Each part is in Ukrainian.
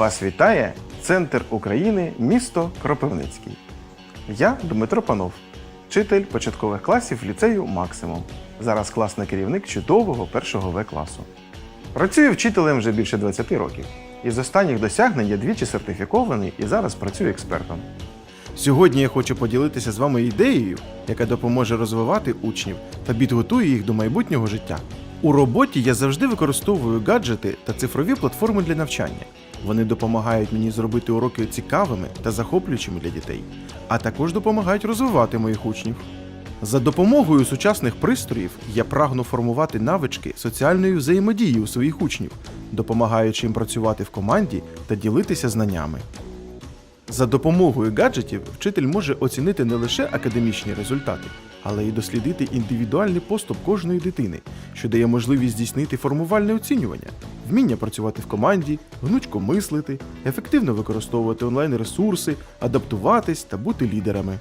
Вас вітає Центр України, місто Кропивницький. Я Дмитро Панов, вчитель початкових класів ліцею Максимум. Зараз класний керівник чудового першого В класу. Працюю вчителем вже більше 20 років. Із останніх досягнень я двічі сертифікований і зараз працюю експертом. Сьогодні я хочу поділитися з вами ідеєю, яка допоможе розвивати учнів та підготує їх до майбутнього життя. У роботі я завжди використовую гаджети та цифрові платформи для навчання. Вони допомагають мені зробити уроки цікавими та захоплюючими для дітей, а також допомагають розвивати моїх учнів. За допомогою сучасних пристроїв я прагну формувати навички соціальної взаємодії у своїх учнів, допомагаючи їм працювати в команді та ділитися знаннями. За допомогою гаджетів вчитель може оцінити не лише академічні результати, але й дослідити індивідуальний поступ кожної дитини, що дає можливість здійснити формувальне оцінювання, вміння працювати в команді, гнучко мислити, ефективно використовувати онлайн-ресурси, адаптуватись та бути лідерами.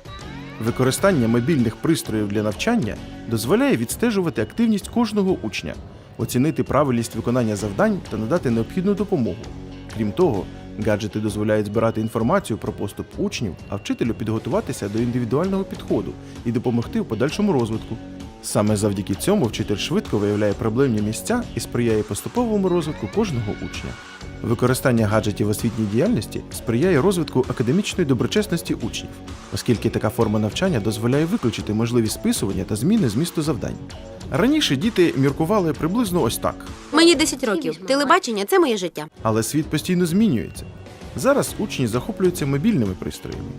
Використання мобільних пристроїв для навчання дозволяє відстежувати активність кожного учня, оцінити правильність виконання завдань та надати необхідну допомогу. Крім того, гаджети дозволяють збирати інформацію про поступ учнів, а вчителю підготуватися до індивідуального підходу і допомогти у подальшому розвитку. Саме завдяки цьому вчитель швидко виявляє проблемні місця і сприяє поступовому розвитку кожного учня. Використання гаджетів в освітній діяльності сприяє розвитку академічної доброчесності учнів, оскільки така форма навчання дозволяє виключити можливість списування та зміни змісту завдань. Раніше діти міркували приблизно ось так, Мені 10 років. Телебачення це моє життя. але світ постійно змінюється. Зараз учні захоплюються мобільними пристроями.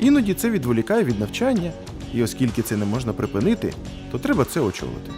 Іноді це відволікає від навчання, і оскільки це не можна припинити, то треба це очолити.